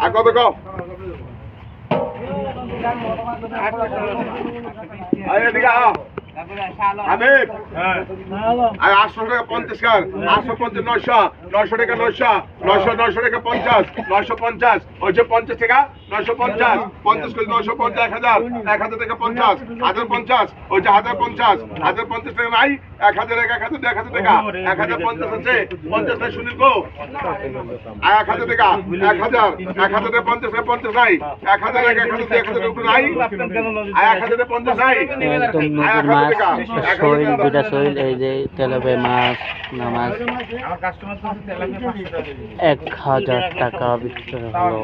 আর কত কম এদিকে আহ আর আটশো টাকা পঞ্চাশ কার আটশো পঞ্চাশ নয়শো নয়শো টাকা নয়শো নয়শো নয়শো টাকা পঞ্চাশ নয়শো পঞ্চাশ ওই যে পঞ্চাশ টাকা নয়শো পঞ্চাশ পঞ্চাশ করে নয়শো পঞ্চাশ এক হাজার এক হাজার টাকা পঞ্চাশ হাজার পঞ্চাশ ওই যে হাজার পঞ্চাশ হাজার পঞ্চাশ টাকা নাই এক হাজার এক এক হাজার এক হাজার টাকা এক হাজার পঞ্চাশ আছে পঞ্চাশ নাই সুনীল গো এক হাজার টাকা এক হাজার এক হাজার টাকা পঞ্চাশ পঞ্চাশ নাই এক হাজার এক এক হাজার এক হাজার নাই এক হাজার পঞ্চাশ নাই একদম নতুন মাছ শৈল দুটা শৈল এই যে তেলাপে মাছ না মাছ। এক হাজার টাকা বিক্রি হলো।